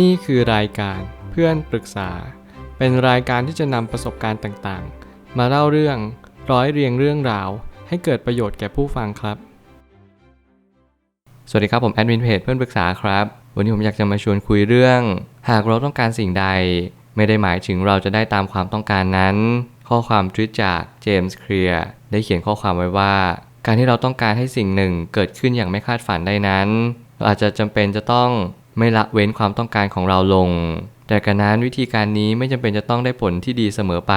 นี่คือรายการเพื่อนปรึกษา เป็นรายการที่จะนำประสบการณ์ต่างๆ มาเล่าเรื่องร้อยเรียงเรื่องราว ให้เกิดประโยชน์แก่ผู้ฟังครับ สวัสดีครับผมแอดมินเพจเพื่อนปรึกษาครับ วันนี้ผมอยากจะมาชวนคุยเรื่อง หากเราต้องการสิ่งใด ไม่ได้หมายถึงเราจะได้ตามความต้องการนั้น ข้อความทวิตจากเจมส์เคลียร์ได้เขียนข้อความไว้ว่า การที่เราต้องการให้สิ่งหนึ่งเกิดขึ้นอย่างไม่คาดฝันได้นั้นเราอาจจะจำเป็นจะต้อง ไม่ละเว้นความต้องการของเราลง แต่การนั้นวิธีการนี้ไม่จำเป็นจะต้องได้ผลที่ดีเสมอไป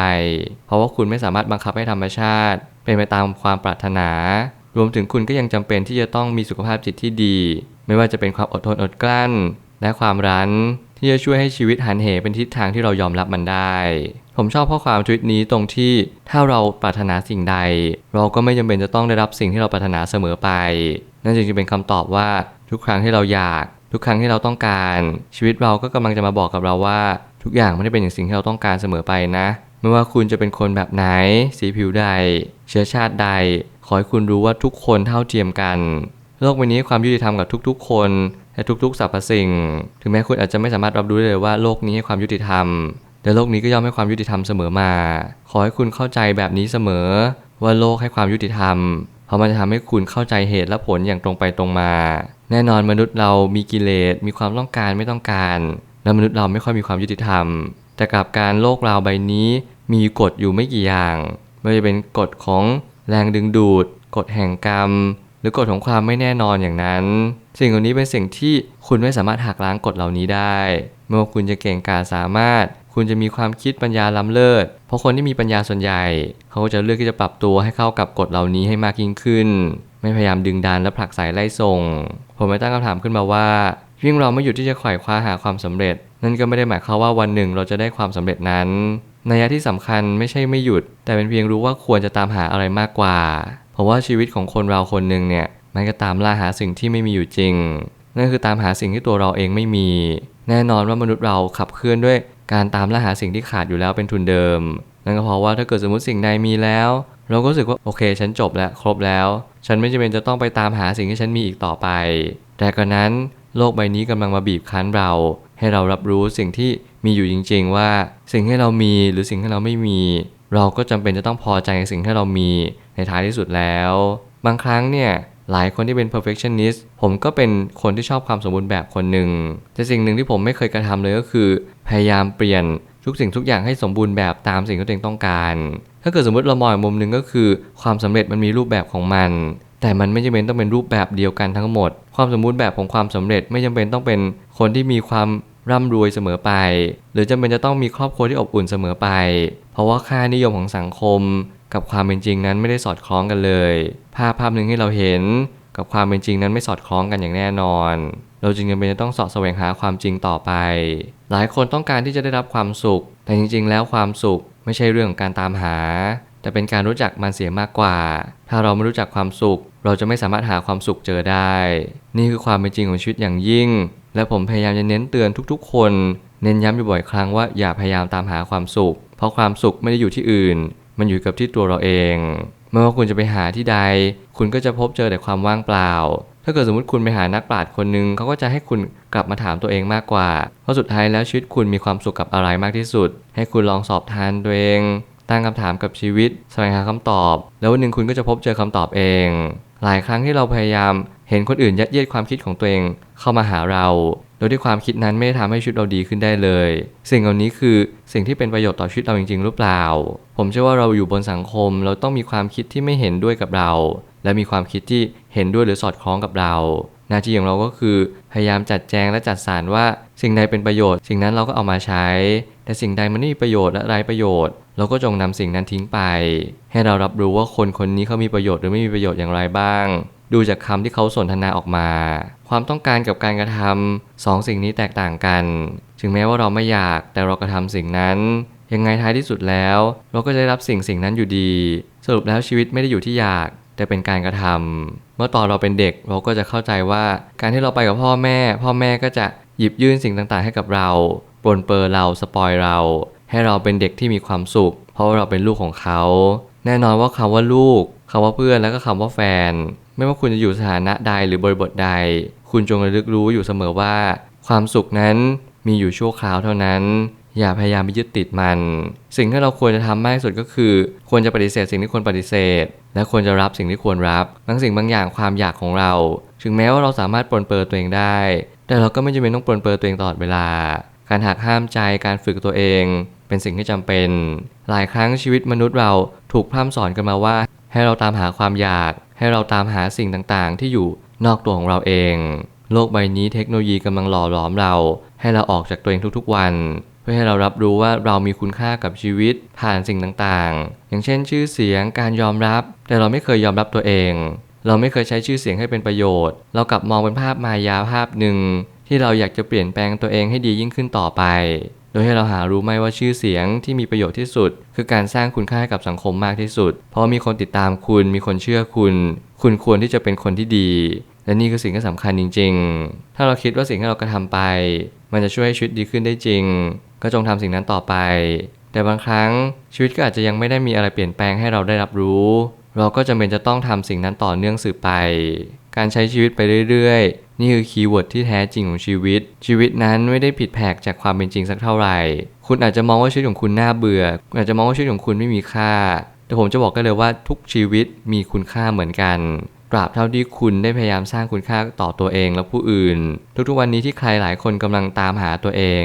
เพราะว่าคุณไม่สามารถบังคับให้ธรรมชาติ เป็นไปตามความปรารถนา รวมถึงคุณก็ยังจำเป็นที่จะต้องมีสุขภาพจิตที่ดี ไม่ว่าจะเป็นความอดทนอดกลั้น และความรั้น ที่จะช่วยให้ชีวิตหันเหเป็นทิศทางที่เรายอมรับมันได้ ผมชอบข้อความทวิตนี้ตรงที่ถ้าเราปรารถนาสิ่งใด เราก็ไม่จำเป็นจะต้องได้รับสิ่งที่เราปรารถนาเสมอไป นั่นจึงจะเป็นคำตอบว่าทุกครั้งที่เราอยาก ทุกครั้งที่เราต้องการชีวิตเราก็กำลังจะมาบอกกับเราว่า ทุกอย่างไม่ได้เป็นอย่างสิ่งที่เราต้องการเสมอไปนะ ไม่ว่าคุณจะเป็นคนแบบไหน สีผิวใด เชื้อชาติใด ขอให้คุณรู้ว่าทุกคนเท่าเทียมกัน โลกใบนี้ความยุติธรรมกับทุกๆ คนและทุกๆสรรพสิ่ง ถึงแม้คุณอาจจะไม่สามารถรับรู้ได้เลยว่าโลกนี้ให้ความยุติธรรมแต่โลกนี้ก็ย่อมให้ความยุติธรรมเสมอมา ขอให้คุณเข้าใจแบบนี้เสมอ ว่าโลกให้ความยุติธรรม เพราะมันจะทำให้คุณเข้าใจเหตุและผลอย่างตรงไปตรงมา แน่นอนมนุษย์เรามีกิเลสมีความต้องการไม่ต้องการและมนุษย์เราไม่ค่อยมีความยุติธรรม แต่กลับการโลกเราใบนี้มีกฎอยู่ไม่กี่อย่าง ไม่ว่าจะเป็นกฎของแรงดึงดูด กฎแห่งกรรม หรือกฎของความไม่แน่นอนอย่างนั้น สิ่งเหล่านี้เป็นสิ่งที่คุณไม่สามารถหักล้างกฎเหล่านี้ได้ไม่ว่าคุณจะเก่งกาจสามารถ คุณจะมีความคิดปัญญาล้ำเลิศ เพราะคนที่มีปัญญาส่วนใหญ่ เขาก็จะเลือกที่จะปรับตัวให้เข้ากับกฎเหล่านี้ให้มากยิ่งขึ้น ไม่พยายามดึงดันและผลักไสไล่ส่ง ผมไม่ตั้งคำถามขึ้นมาว่ายิ่งเราไม่หยุดที่จะไขว่คว้าหาความสำเร็จ นั่นก็ไม่ได้หมายความว่าวันหนึ่งเราจะได้ความสำเร็จนั้นนัยะที่สำคัญไม่ใช่ไม่หยุด แต่เป็นเพียงรู้ว่าควรจะตามหาอะไรมากกว่าเพราะว่าชีวิตของคนเราคนหนึ่งเนี่ยมันก็ตามล่าหาสิ่งที่ไม่มีอยู่จริง นั่นคือตามหาสิ่งที่ตัวเราเองไม่มี แน่นอนว่ามนุษย์เราขับเคลื่อนด้วย การตามล่าหาสิ่งที่ขาดอยู่แล้วเป็นทุนเดิม นั่นก็เพราะว่าถ้าเกิดสมมติสิ่งใดมีแล้ว เราก็รู้สึกว่าโอเค ฉันจบแล้วครบแล้ว ฉันไม่จำเป็นจะต้องไปตามหาสิ่งที่ฉันมีอีกต่อไป แต่กระนั้นโลกใบนี้กำลังมาบีบคั้นเรา ให้เรารับรู้สิ่งที่มีอยู่จริง ๆ ว่าสิ่งที่เรามีหรือสิ่งที่เราไม่มี เราก็จำเป็นจะต้องพอใจในสิ่งที่เรามีในท้ายที่สุดแล้ว บางครั้งเนี่ย หลายคนที่เป็น perfectionist ผมก็เป็นคนที่ชอบความสมบูรณ์แบบคนหนึ่ง แต่สิ่งหนึ่งที่ผมไม่เคยกระทำเลยก็คือ พยายามเปลี่ยนทุกสิ่งทุกอย่างให้สมบูรณ์แบบตามสิ่งที่ตัวเองต้องการ ถ้าเกิดสมมติเรามองอีกมุมหนึ่งก็คือ ความสำเร็จมันมีรูปแบบของมัน แต่มันไม่จำเป็นต้องเป็นรูปแบบเดียวกันทั้งหมด ความสมบูรณ์แบบของความสำเร็จไม่จำเป็นต้องเป็นคนที่มีความร่ำรวยเสมอไป หรือจำเป็นจะต้องมีครอบครัวที่อบอุ่นเสมอไป เพราะว่าค่านิยมของสังคม กับความเป็นจริงนั้นไม่ได้สอดคล้องกันเลย ภาพภาพหนึ่งที่เราเห็น กับความเป็นจริงนั้นไม่สอดคล้องกันอย่างแน่นอน เราจึงจำเป็นจะต้องสาะแสวงหาความจริงต่อไป หลายคนต้องการที่จะได้รับความสุข แต่จริง ๆ แล้วความสุขไม่ใช่เรื่องของการตามหา แต่เป็นการรู้จักมันเสียมากกว่า ถ้าเราไม่รู้จักความสุข เราจะไม่สามารถหาความสุขเจอได้ นี่คือความเป็นจริงของชีวิตอย่างยิ่ง และผมพยายามจะเน้นเตือนทุกๆ คน เน้นย้ำอยู่บ่อยครั้งว่าอย่าพยายามตามหาความสุข เพราะความสุขไม่ได้อยู่ที่อื่น มันอยู่กับที่ตัวเราเองไม่ว่าคุณจะไปหาที่ใด คุณก็จะพบเจอแต่ความว่างเปล่า ถ้าเกิดสมมติคุณไปหานักปราชญ์คนหนึ่งเขาก็จะให้คุณกลับมาถามตัวเองมากกว่าเพราะสุดท้ายแล้วชีวิตคุณมีความสุขกับอะไรมากที่สุด ให้คุณลองสอบทานตัวเองตั้งคำถามกับชีวิตแสวงหาคำตอบ แล้ววันหนึ่งคุณก็จะพบเจอคำตอบเอง หลายครั้งที่เราพยายามเห็นคนอื่นยัดเยียดความคิดของตัวเองเข้ามาหาเรา โดยที่ความคิดนั้นไม่ได้ทำให้ชีวิตเราดีขึ้นได้เลย สิ่งเหล่านี้คือสิ่งที่เป็นประโยชน์ต่อชีวิตเราจริง ๆ หรือเปล่า ผมเชื่อว่าเราอยู่บนสังคม เราต้องมีความคิดที่ไม่เห็นด้วยกับเรา และมีความคิดที่เห็นด้วยหรือสอดคล้องกับเรา หน้าที่ของเราก็คือพยายามจัดแจงและจัดสรรว่า สิ่งใดเป็นประโยชน์ สิ่งนั้นเราก็เอามาใช้ แต่สิ่งใดมันไม่มีประโยชน์และไร้ประโยชน์ เราก็จงนำสิ่งนั้นทิ้งไป ให้เรารับรู้ว่าคนคนนี้เขามีประโยชน์หรือไม่มีประโยชน์อย่างไรบ้าง ดูจากคำที่เขาสนทนาออกมา ความต้องการกับการกระทำสองสิ่งนี้แตกต่างกัน ถึงแม้ว่าเราไม่อยากแต่เรากระทำสิ่งนั้น ยังไงท้ายที่สุดแล้ว เราก็จะได้รับสิ่งสิ่งนั้นอยู่ดี สรุปแล้วชีวิตไม่ได้อยู่ที่อยาก แต่เป็นการกระทำเมื่อตอนเราเป็นเด็กเราก็จะเข้าใจว่า การที่เราไปกับพ่อแม่ พ่อแม่ก็จะหยิบยื่นสิ่งต่างๆ ให้กับเราปรนเปอร์เราสปอยเรา ให้เราเป็นเด็กที่มีความสุข เพราะาเราเป็นลูกของเขา แน่นอนว่าคำว่าลูก คำว่าเพื่อนแล้วก็คำว่าแฟน ไม่ว่าคุณจะอยู่สถานะใดหรือบริบทใด คุณจงระลึกรู้อยู่เสมอว่า ความสุขนั้นมีอยู่ชั่วคราวเท่านั้น อย่าพยายามไปยึดติดมัน สิ่งที่เราควรจะทำมากที่สุดก็คือ ควรจะปฏิเสธสิ่งที่ควรปฏิเสธ และควรจะรับสิ่งที่ควรรับบางสิ่งบางอย่างความอยากของเรา ถึงแม้ว่าเราสามารถปลนเปลือตัวเองได้ แต่เราก็ไม่จำเป็นต้องปลนเปลือตัวเองตลอดเวลา การหักห้ามใจการฝึกตัวเองเป็นสิ่งที่จำเป็น หลายครั้งชีวิตมนุษย์เราถูกพร่ำสอนกันมาว่า ให้เราตามหาความอยาก ให้เราตามหาสิ่งต่างๆ ที่อยู่นอกตัวของเราเอง โลกใบนี้เทคโนโลยีกำลังหล่อหลอมเรา ให้เราออกจากตัวเองทุกๆวัน เพื่อให้เรารับรู้ว่าเรามีคุณค่ากับชีวิตผ่านสิ่งต่างๆ อย่างเช่น ชื่อเสียงการยอมรับ แต่เราไม่เคยยอมรับตัวเอง เราไม่เคยใช้ชื่อเสียงให้เป็นประโยชน์ เรากลับมองเป็นภาพมายาภาพหนึ่งที่เราอยากจะเปลี่ยนแปลงตัวเองให้ดียิ่งขึ้นต่อไป ดยให้เราหารู้ไหมว่าชื่อเสียงที่มีประโยชน์ที่สุด คือการสร้างคุณค่าให้กับสังคมมากที่สุด เพราะมีคนติดตามคุณ มีคนเชื่อคุณ คุณควรที่จะเป็นคนที่ดี และนี่คือสิ่งที่สำคัญจริง ๆ ถ้าเราคิดว่าสิ่งที่เรากระทำไป มันจะช่วยให้ชีวิตดีขึ้นได้จริง ก็จงทำสิ่งนั้นต่อไป แต่บางครั้งชีวิตก็อาจจะยังไม่ได้มีอะไรเปลี่ยนแปลงให้เราได้รับรู้ เราก็จำเป็นจะต้องทำสิ่งนั้นต่อเนื่องสืบไป การใช้ชีวิตไปเรื่อยๆ นี่คือคีย์เวิร์ดที่แท้จริงของชีวิต ชีวิตนั้นไม่ได้ผิดแผกจากความเป็นจริงสักเท่าไหร่ คุณอาจจะมองว่าชีวิตของคุณน่าเบื่อ คุณอาจจะมองว่าชีวิตของคุณไม่มีค่า แต่ผมจะบอกกันเลยว่าทุกชีวิตมีคุณค่าเหมือนกันตราบเท่าที่คุณได้พยายามสร้างคุณค่าต่อตัวเองและผู้อื่น ทุกๆวันนี้ที่ใครหลายคนกำลังตามหาตัวเอง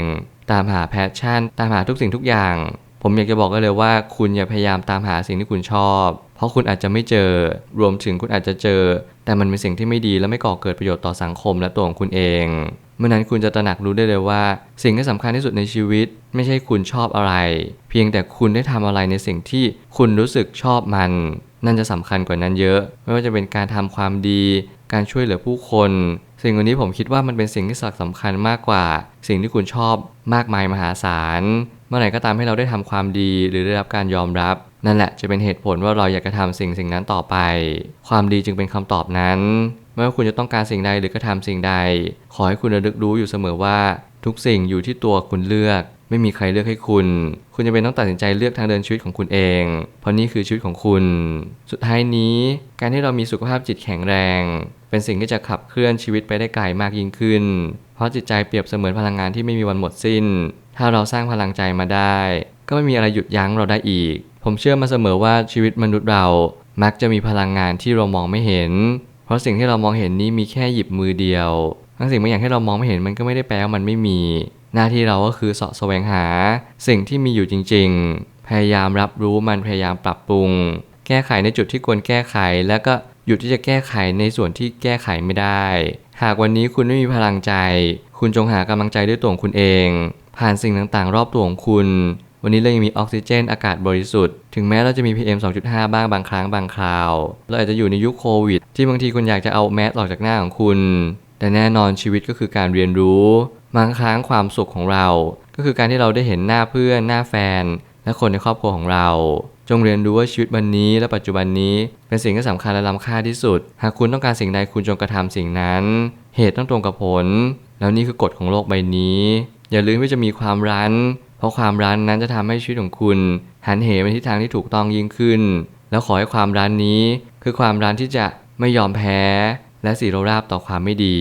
ตามหาแพชชั่น ตามหาทุกสิ่งทุกอย่าง ผมอยากจะบอกกันเลยว่า คุณอย่าพยายามตามหาสิ่งที่คุณชอบ ราะคุณอาจจะไม่เจอรวมถึงคุณอาจจะเจอ แต่มันเป็นสิ่งที่ไม่ดีและไม่ก่อเกิดประโยชน์ต่อสังคมและตัวของคุณเองเมื่อนั้นคุณจะตระหนักรู้ได้เลยว่า สิ่งที่สำคัญที่สุดในชีวิต ไม่ใช่คุณชอบอะไร เพียงแต่คุณได้ทำอะไรในสิ่งที่คุณรู้สึกชอบมัน นั่นจะสำคัญกว่านั้นเยอะ ไม่ว่าจะเป็นการทำความดี การช่วยเหลือผู้คน สิ่งเหล่านี้ผมคิดว่ามันเป็นสิ่งที่สำคัญมากกว่า สิ่งที่คุณชอบมากมายมหาศาลเมื่อไหร่ก็ตามให้เราได้ทำความดีหรือได้รับการยอมรับ นั่นแหละจะเป็นเหตุผลว่าเราอยากจะทำสิ่งสิ่งนั้นต่อไป ความดีจึงเป็นคำตอบนั้นไม่ว่าคุณจะต้องการสิ่งใดหรือกระทำสิ่งใด ขอให้คุณระลึกรู้อยู่เสมอว่า ทุกสิ่งอยู่ที่ตัวคุณเลือก ไม่มีใครเลือกให้คุณ คุณจะเป็นต้องตัดสินใจเลือกทางเดินชีวิตของคุณเอง เพราะนี่คือชีวิตของคุณ สุดท้ายนี้การที่เรามีสุขภาพจิตแข็งแรง เป็นสิ่งที่จะขับเคลื่อนชีวิตไปได้ไกลมากยิ่งขึ้น เพราะจิตใจเปรียบเสมือนพลังงานที่ไม่มีวันหมดสิ้น ถ้าเราสร้างพลังใจมาได้ ก็ไม่มีอะไรหยุดยั้งเราได้อีก ผมเชื่อมาเสมอว่าชีวิตมนุษย์เรามักจะมีพลังงานที่เรามองไม่เห็น เพราะสิ่งที่เรามองเห็นนี้มีแค่หยิบมือเดียวบางสิ่งบางอย่างที่เรามองไม่เห็นมันก็ไม่ได้แปลว่ามันไม่มี หน้าที่เราก็คือเสาะแสวงหา สิ่งที่มีอยู่จริง ๆ พยายามรับรู้มันพยายามปรับปรุง แก้ไขในจุดที่ควรแก้ไข แล้วก็หยุดที่จะแก้ไขในส่วนที่แก้ไขไม่ได้ หากวันนี้คุณไม่มีพลังใจ คุณจงหากำลังใจด้วยตัวของคุณเอง ผ่านสิ่งต่างๆ รอบตัวของคุณ วันนี้เรายังมีออกซิเจน อากาศบริสุทธิ์ ถึงแม้เราจะมี PM 2.5 บ้างบางครั้งบางคราว เราอาจจะอยู่ในยุคโควิด ที่บางทีคุณอยากจะเอาแมสออกจากหน้าของคุณ แต่แน่นอนชีวิตก็คือการเรียนรู้ บางครั้งความสุขของเรา ก็คือการที่เราได้เห็นหน้าเพื่อน หน้าแฟน และคนในครอบครัวของเรา จงเรียนรู้ว่าชีวิตวันนี้และปัจจุบันนี้ เป็นสิ่งที่สำคัญและล้ำค่าที่สุด หากคุณต้องการสิ่งใดคุณจงกระทำสิ่งนั้น เหตุต้องตรงกับผล แล้วนี่คือกฎของโลกใบนี้ อย่าลืมว่าจะมีความรั้น เพราะความรั้นนั้นจะทำให้ชีวิตของคุณหันเหไปทิศทางที่ถูกต้องยิ่งขึ้น แล้วขอให้ความรั้นนี้ คือความรั้นที่จะไม่ยอมแพ้ และสีโรราบต่อความไม่ดี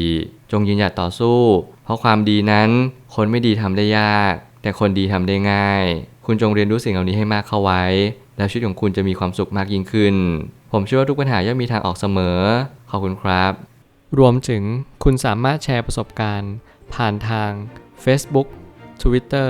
จงยืนหยัดต่อสู้ เพราะความดีนั้น คนไม่ดีทำได้ยาก แต่คนดีทำได้ง่าย คุณจงเรียนรู้สิ่งเหล่านี้ให้มากเข้าไว้ แล้วชีวิตของคุณจะมีความสุขมากยิ่งขึ้น ผมเชื่อว่าทุกปัญหาย่อมมีทางออกเสมอขอบคุณครับ รวมถึงคุณสามารถแชร์ประสบการณ์ ผ่านทาง Facebook Twitter